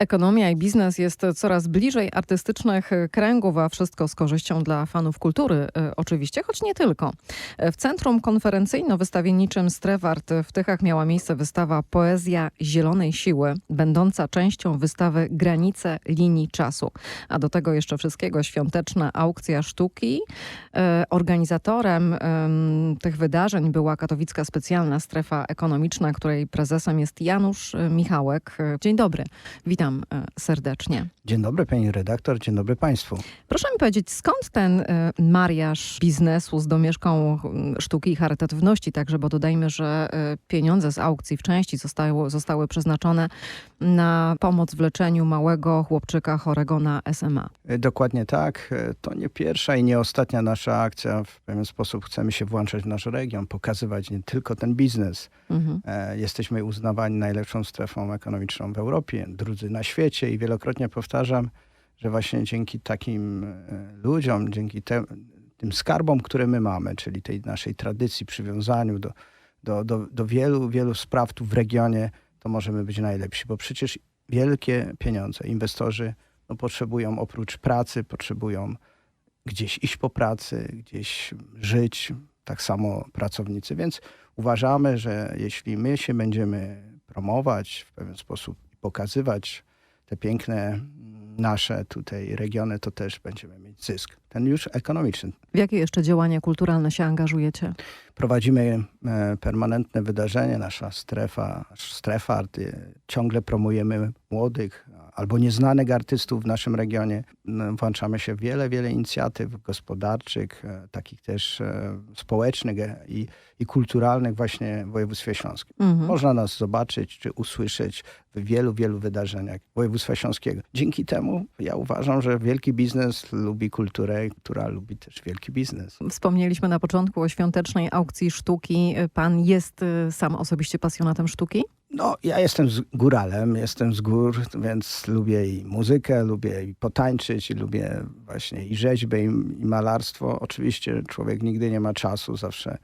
Ekonomia i biznes jest coraz bliżej artystycznych kręgów, a wszystko z korzyścią dla fanów kultury e, oczywiście, choć nie tylko. W Centrum Konferencyjno-Wystawienniczym Strefart w Tychach miała miejsce wystawa Poezja Zielonej Siły, będąca częścią wystawy Granice linii czasu. A do tego jeszcze wszystkiego świąteczna aukcja sztuki. E, Organizatorem em, tych wydarzeń była katowicka specjalna strefa ekonomiczna, której prezesem jest Janusz Michałek. E, Dzień dobry, witam e, serdecznie. Dzień dobry pani redaktor, dzień dobry państwu. Proszę mi powiedzieć, skąd ten e, mariaż biznesu z domieszką sztuki i charytatywności także, bo dodajmy, że e, pieniądze z aukcji w części zostały, zostały przeznaczone na pomoc w leczeniu małego chłopczyka chorego na SMA. Dokładnie tak. To nie pierwsza i nie ostatnia nasza akcja. W pewien sposób chcemy się włączać w nasz region, pokazywać nie tylko ten biznes. Mhm. Jesteśmy uznawani najlepszą strefą ekonomiczną w Europie, drudzy na świecie i wielokrotnie powtarzam, że właśnie dzięki takim e, ludziom, dzięki te, tym skarbom, które my mamy, czyli tej naszej tradycji, przywiązaniu do, do, do, do wielu, wielu spraw tu w regionie, to możemy być najlepsi, bo przecież wielkie pieniądze, inwestorzy no, potrzebują oprócz pracy, potrzebują gdzieś iść po pracy, gdzieś żyć, tak samo pracownicy. Więc uważamy, że jeśli my się będziemy promować w pewien sposób i pokazywać te piękne mm, nasze tutaj regiony, to też będziemy mieć zysk. Ten już ekonomiczny. W jakie jeszcze działania kulturalne się angażujecie? Prowadzimy e, permanentne wydarzenie, nasza strefa, strefa arty. Ciągle promujemy młodych albo nieznanych artystów w naszym regionie. No, Włączamy się w wiele, wiele inicjatyw gospodarczych, e, takich też e, społecznych e, i, i kulturalnych właśnie w województwie śląskim. Mhm. Można nas zobaczyć czy usłyszeć w wielu, wielu wydarzeniach województwa śląskiego. Dzięki temu ja uważam, że wielki biznes lubi kulturę, która lubi też wielki biznes. Wspomnieliśmy na początku o świątecznej aukcji sztuki. Pan jest y, sam osobiście pasjonatem sztuki? No, ja jestem z góralem, jestem z gór, więc lubię i muzykę, lubię i potańczyć, i lubię właśnie i rzeźbę, i, i malarstwo. Oczywiście człowiek nigdy nie ma czasu, zawsze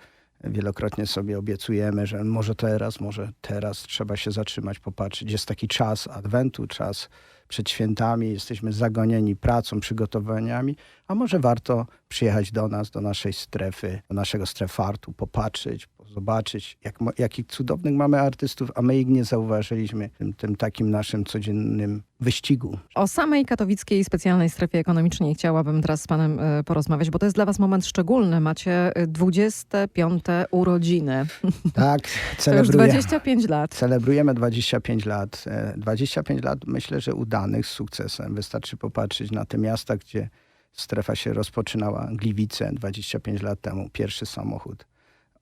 wielokrotnie sobie obiecujemy, że może teraz, może teraz trzeba się zatrzymać, popatrzeć. Jest taki czas adwentu, czas przed świętami, jesteśmy zagonieni pracą, przygotowaniami, a może warto przyjechać do nas, do naszej strefy, do naszego strefartu, popatrzeć, zobaczyć, jak, jakich cudownych mamy artystów, a my ich nie zauważyliśmy w tym, tym takim naszym codziennym wyścigu. O samej katowickiej specjalnej strefie ekonomicznej chciałabym teraz z panem e, porozmawiać, bo to jest dla was moment szczególny. Macie e, 25. urodziny. Tak, To już celebruję. 25 lat. Celebrujemy 25 lat. E, 25 lat myślę, że udanych z sukcesem. Wystarczy popatrzeć na te miasta, gdzie strefa się rozpoczynała. Gliwice 25 lat temu, pierwszy samochód.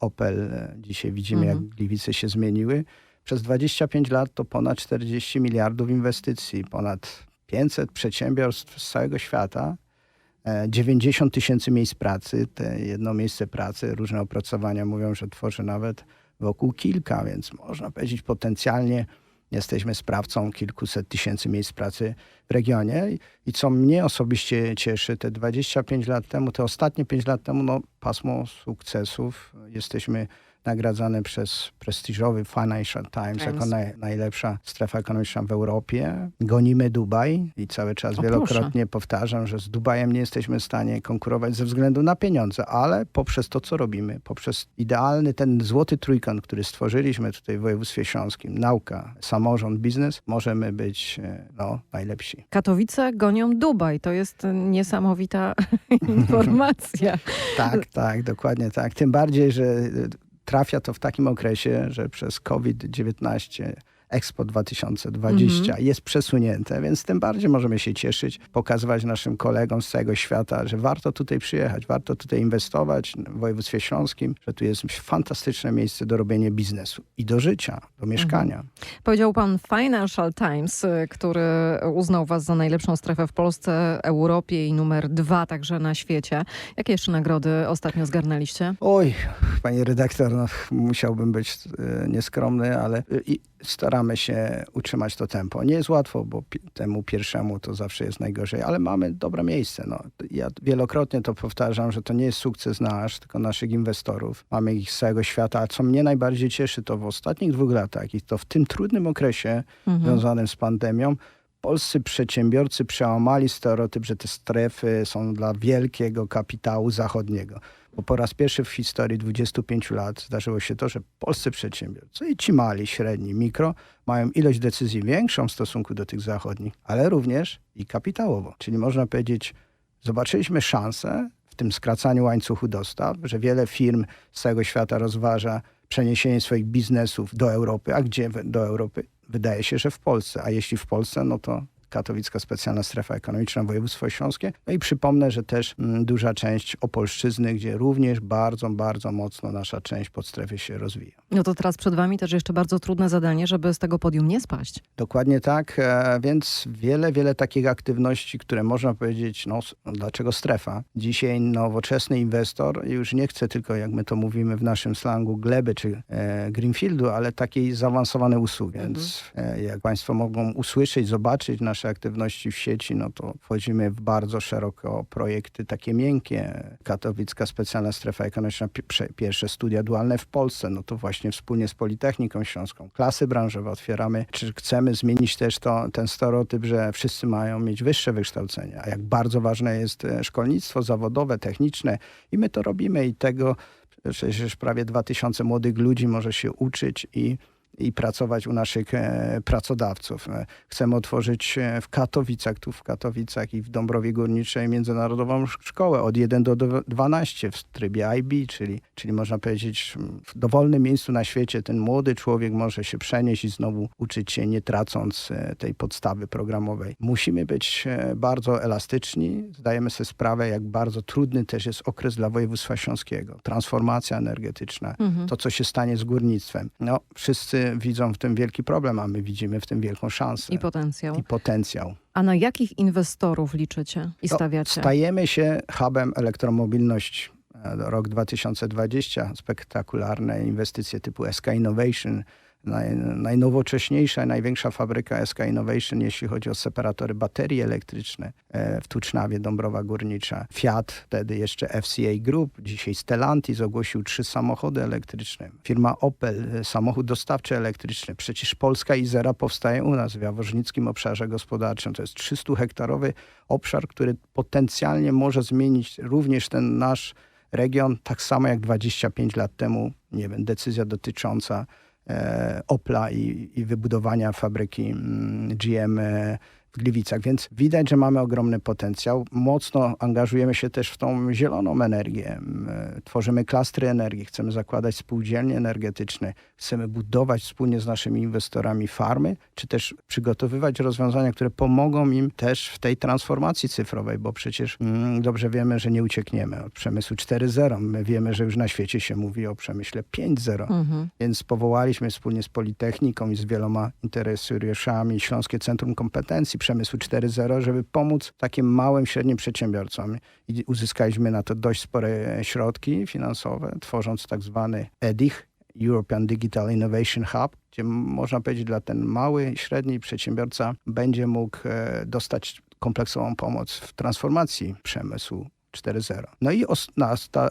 Opel, e, dzisiaj widzimy Mhm. jak Gliwice się zmieniły. Przez 25 lat to ponad 40 miliardów inwestycji, ponad 500 przedsiębiorstw z całego świata. e, 90 tysięcy miejsc pracy. Te jedno miejsce pracy, różne opracowania mówią, że tworzy nawet wokół kilka, więc można powiedzieć potencjalnie jesteśmy sprawcą kilkuset tysięcy miejsc pracy w regionie. I- co mnie osobiście cieszy, te 25 lat temu, te ostatnie 5 lat temu, no pasmo sukcesów. Jesteśmy nagradzane przez prestiżowy Financial Times, Times. jako naj, najlepsza strefa ekonomiczna w Europie. Gonimy Dubaj i cały czas O, wielokrotnie powtarzam, że z Dubajem nie jesteśmy w stanie konkurować ze względu na pieniądze, ale poprzez to, co robimy, poprzez idealny ten złoty trójkąt, który stworzyliśmy tutaj w województwie śląskim, nauka, samorząd, biznes, możemy być e, no, najlepsi. Katowice gonią Dubaj. To jest e, niesamowita informacja. Tak, tak, dokładnie tak. Tym bardziej, że y, trafia to w takim okresie, że przez COVID-19 Expo 2020 jest przesunięte, więc tym bardziej możemy się cieszyć, pokazywać naszym kolegom z całego świata, że warto tutaj przyjechać, warto tutaj inwestować w województwie śląskim, że tu jest fantastyczne miejsce do robienia biznesu i do życia, do mieszkania. Powiedział pan Financial Times, który uznał was za najlepszą strefę w Polsce, Europie i numer dwa także na świecie. Jakie jeszcze nagrody ostatnio zgarnęliście? Oj, panie redaktor, no, musiałbym być e, nieskromny, ale e, i staramy się utrzymać to tempo. Nie jest łatwo, bo temu pierwszemu to zawsze jest najgorzej, ale mamy dobre miejsce. No. Ja wielokrotnie to powtarzam, że to nie jest sukces nasz, tylko naszych inwestorów. Mamy ich z całego świata, a co mnie najbardziej cieszy, to w ostatnich dwóch latach i to w tym trudnym okresie Mhm. związanym z pandemią, polscy przedsiębiorcy przełamali stereotyp, że te strefy są dla wielkiego kapitału zachodniego. Bo po raz pierwszy w historii 25 lat zdarzyło się to, że polscy przedsiębiorcy i ci mali, średni, mikro mają ilość decyzji większą w stosunku do tych zachodnich, ale również i kapitałowo. Czyli można powiedzieć, zobaczyliśmy szansę w tym skracaniu łańcuchu dostaw, że wiele firm z całego świata rozważa przeniesienie swoich biznesów do Europy. A gdzie do Europy? Wydaje się, że w Polsce. A jeśli w Polsce, no to Katowicka Specjalna Strefa Ekonomiczna, województwo śląskie. No i przypomnę, że też mm, duża część Opolszczyzny, gdzie również bardzo, bardzo mocno nasza część podstrefy się rozwija. No to teraz przed wami też jeszcze bardzo trudne zadanie, żeby z tego podium nie spaść. Dokładnie tak, e, więc wiele, wiele takich aktywności, które można powiedzieć, no dlaczego strefa? Dzisiaj nowoczesny inwestor już nie chce tylko, jak my to mówimy w naszym slangu, gleby czy e, greenfieldu, ale takiej zaawansowanej usługi. Więc e, jak Państwo mogą usłyszeć, zobaczyć nasze aktywności w sieci, no to wchodzimy w bardzo szeroko projekty takie miękkie. Katowicka Specjalna Strefa Ekonomiczna, pierwsze studia dualne w Polsce, no to właśnie wspólnie z Politechniką Śląską. Klasy branżowe otwieramy. Czy chcemy zmienić też to, ten stereotyp, że wszyscy mają mieć wyższe wykształcenie, a jak bardzo ważne jest e, szkolnictwo zawodowe, techniczne i my to robimy i tego przecież prawie 2000 młodych ludzi może się uczyć i i pracować u naszych e, pracodawców. E, Chcemy otworzyć e, w Katowicach, tu w Katowicach i w Dąbrowie Górniczej międzynarodową sz- szkołę od 1 do do 12 w trybie IB, czyli, czyli można powiedzieć w dowolnym miejscu na świecie ten młody człowiek może się przenieść i znowu uczyć się, nie tracąc tej podstawy programowej. Musimy być bardzo elastyczni. Zdajemy sobie sprawę, jak bardzo trudny też jest okres dla województwa śląskiego. Transformacja energetyczna, Mhm. to, co się stanie z górnictwem. No, wszyscy widzą w tym wielki problem, a my widzimy w tym wielką szansę I potencjał. i potencjał. A na jakich inwestorów liczycie i No, stawiacie? Stajemy się hubem elektromobilności. E, Rok 2020, spektakularne inwestycje typu SK Innovation, naj, najnowocześniejsza, największa fabryka SK Innovation, jeśli chodzi o separatory baterii elektryczne e, w Tucznawie, Dąbrowa Górnicza. Fiat, wtedy jeszcze FCA Group, dzisiaj Stellantis ogłosił trzy samochody elektryczne. Firma Opel, e, samochód dostawczy elektryczny. Przecież Polska Izera powstaje u nas w Jaworznickim Obszarze Gospodarczym. To jest 300-hektarowy obszar, który potencjalnie może zmienić również ten nasz region, tak samo jak 25 lat temu, nie wiem, decyzja dotycząca Opla i, i wybudowania fabryki mm, GM e, w Gliwicach. Więc widać, że mamy ogromny potencjał. Mocno angażujemy się też w tą zieloną energię. Tworzymy klastry energii, chcemy zakładać spółdzielnie energetyczne, chcemy budować wspólnie z naszymi inwestorami farmy, czy też przygotowywać rozwiązania, które pomogą im też w tej transformacji cyfrowej, bo przecież mm, dobrze wiemy, że nie uciekniemy od przemysłu 4.0. My wiemy, że już na świecie się mówi o przemyśle 5.0. Mhm. Więc powołaliśmy wspólnie z Politechniką i z wieloma interesariuszami Śląskie Centrum Kompetencji Przemysłu 4.0, żeby pomóc takim małym, średnim przedsiębiorcom. I uzyskaliśmy na to dość spore środki finansowe, tworząc tak zwany EDIH, European Digital Innovation Hub, gdzie można powiedzieć dla ten mały, średni przedsiębiorca będzie mógł e, dostać kompleksową pomoc w transformacji przemysłu 4.0. No i os,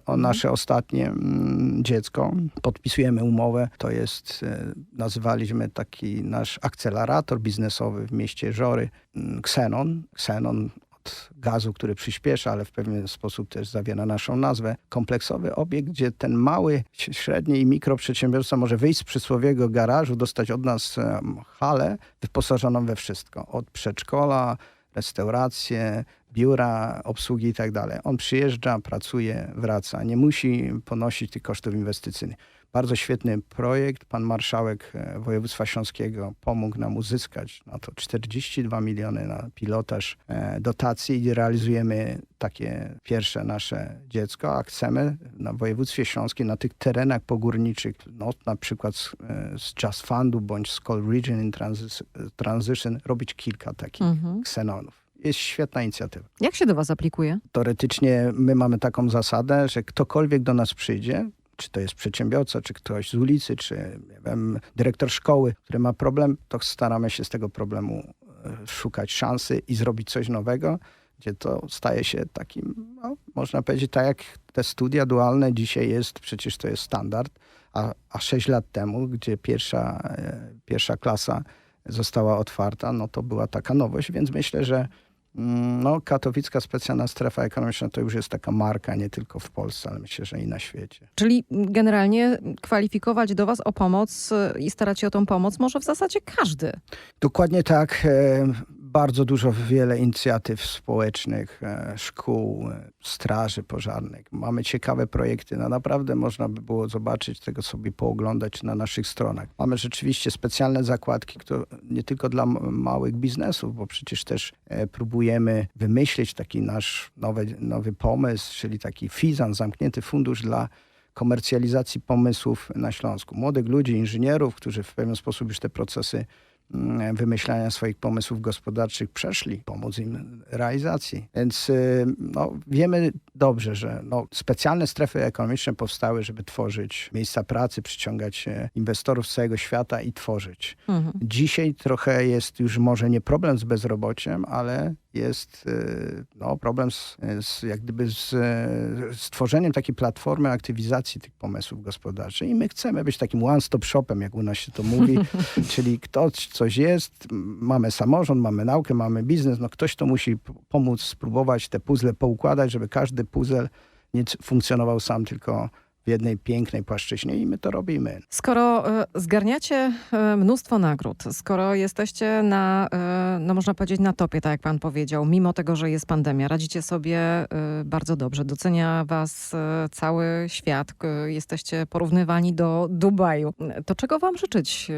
o nasze ostatnie mm, dziecko, podpisujemy umowę, to jest, e, nazywaliśmy taki nasz akcelerator biznesowy w mieście Żory, mm, Xenon. Xenon od gazu, który przyspiesza, ale w pewien sposób też zawiera naszą nazwę. Kompleksowy obiekt, gdzie ten mały, średni i mikroprzedsiębiorca może wyjść z przysłowiowego garażu, dostać od nas em, halę wyposażoną we wszystko. Od przedszkola, restauracje, biura, obsługi i tak. On przyjeżdża, pracuje, wraca. Nie musi ponosić tych kosztów inwestycyjnych. Bardzo świetny projekt. Pan marszałek e, województwa śląskiego pomógł nam uzyskać na to 42 miliony na pilotaż e, dotacji i realizujemy takie pierwsze nasze dziecko, a chcemy na województwie śląskim, na tych terenach pogórniczych, no, na przykład z, e, z Just Fundu bądź z Coal Region in Transi- Transition, robić kilka takich Mhm. ksenonów. Jest świetna inicjatywa. Jak się do was aplikuje? Teoretycznie my mamy taką zasadę, że ktokolwiek do nas przyjdzie, czy to jest przedsiębiorca, czy ktoś z ulicy, czy wiem, dyrektor szkoły, który ma problem, to staramy się z tego problemu e, szukać szansy i zrobić coś nowego, gdzie to staje się takim, no, można powiedzieć, tak jak te studia dualne dzisiaj jest, przecież to jest standard, a, a 6 lat temu, gdzie pierwsza, e, pierwsza klasa została otwarta, no to była taka nowość, więc myślę, że no, katowicka specjalna strefa ekonomiczna to już jest taka marka nie tylko w Polsce, ale myślę, że i na świecie. Czyli generalnie kwalifikować do was o pomoc y, i starać się o tą pomoc może w zasadzie każdy. Dokładnie tak. Bardzo dużo, wiele inicjatyw społecznych, e, szkół, e, straży pożarnych. Mamy ciekawe projekty. No naprawdę można by było zobaczyć tego, sobie pooglądać na naszych stronach. Mamy rzeczywiście specjalne zakładki, które nie tylko dla małych biznesów, bo przecież też e, próbujemy wymyślić taki nasz nowy, nowy pomysł, czyli taki FIZAN, zamknięty fundusz dla komercjalizacji pomysłów na Śląsku. Młodych ludzi, inżynierów, którzy w pewien sposób już te procesy wymyślania swoich pomysłów gospodarczych przeszli, pomóc im realizacji. Więc y, no, wiemy dobrze, że no, specjalne strefy ekonomiczne powstały, żeby tworzyć miejsca pracy, przyciągać e, inwestorów z całego świata i tworzyć. Mhm. Dzisiaj trochę jest już może nie problem z bezrobociem, ale jest y, no, problem z, z, jak gdyby z e, stworzeniem takiej platformy aktywizacji tych pomysłów gospodarczych. I my chcemy być takim one-stop shopem, jak u nas się to mówi, czyli ktoś coś jest, mamy samorząd, mamy naukę, mamy biznes, no ktoś to musi pomóc spróbować te puzzle poukładać, żeby każdy puzzle nie funkcjonował sam, tylko w jednej pięknej płaszczyźnie i my to robimy. Skoro e, zgarniacie e, mnóstwo nagród, skoro jesteście na, e, no można powiedzieć, na topie, tak jak pan powiedział, mimo tego, że jest pandemia, radzicie sobie bardzo dobrze, docenia was cały świat, jesteście porównywani do Dubaju. To czego wam życzyć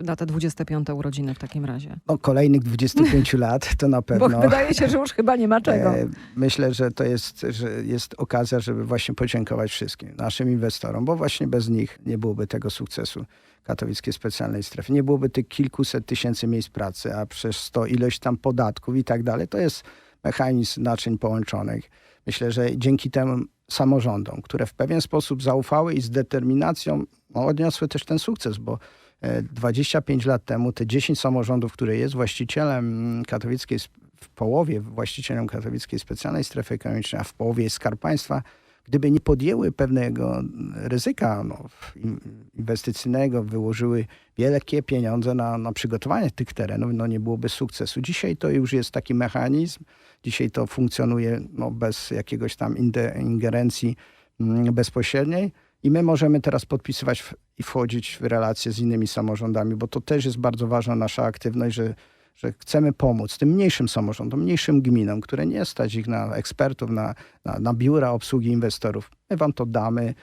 na te 25 urodziny w takim razie? No, kolejnych 25 lat to na pewno. Bo wydaje się, że już chyba nie ma czego. Myślę, że to jest, że jest okazja, żeby właśnie podziękować wszystkim naszym inwestorom, bo właśnie bez nich nie byłoby tego sukcesu katowickiej specjalnej strefy. Nie byłoby tych kilkuset tysięcy miejsc pracy, a przez to ilość tam podatków i tak dalej. To jest mechanizm naczyń połączonych. Myślę, że dzięki temu samorządom, które w pewien sposób zaufały i z determinacją no, odniosły też ten sukces, bo e, 25 lat temu te 10 samorządów, które jest właścicielem mm, katowickiej, w połowie właścicielem katowickiej specjalnej strefy ekonomicznej, a w połowie jest Skarb Państwa, gdyby nie podjęły pewnego ryzyka no, in- inwestycyjnego, wyłożyły wielkie pieniądze na, na przygotowanie tych terenów, no nie byłoby sukcesu. Dzisiaj to już jest taki mechanizm, dzisiaj to funkcjonuje no, bez jakiegoś tam ingerencji mm, bezpośredniej i my możemy teraz podpisywać i wchodzić w relacje z innymi samorządami, bo to też jest bardzo ważna nasza aktywność, że że chcemy pomóc tym mniejszym samorządom, mniejszym gminom, które nie stać ich na ekspertów, na, na, na biura obsługi inwestorów. My wam to damy,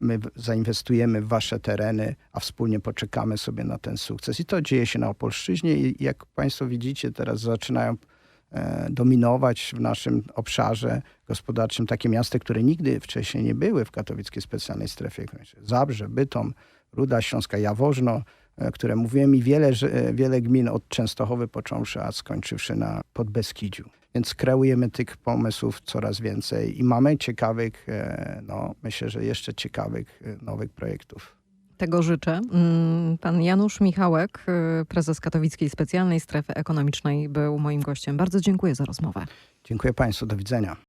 my zainwestujemy w wasze tereny, a wspólnie poczekamy sobie na ten sukces. I to dzieje się na Opolszczyźnie i jak państwo widzicie, teraz zaczynają e, dominować w naszym obszarze gospodarczym takie miasta, które nigdy wcześniej nie były w katowickiej specjalnej strefie. Zabrze, Bytom, Ruda Śląska, Jaworzno, które mówiłem i wiele, e, wiele gmin od Częstochowy począwszy, a skończywszy na Podbeskidziu. Więc kreujemy tych pomysłów coraz więcej i mamy ciekawych, e, no myślę, że jeszcze ciekawych e, nowych projektów. Tego życzę. Mm, Pan Janusz Michałek, prezes Katowickiej Specjalnej Strefy Ekonomicznej, był moim gościem. Bardzo dziękuję za rozmowę. Dziękuję Państwu, do widzenia.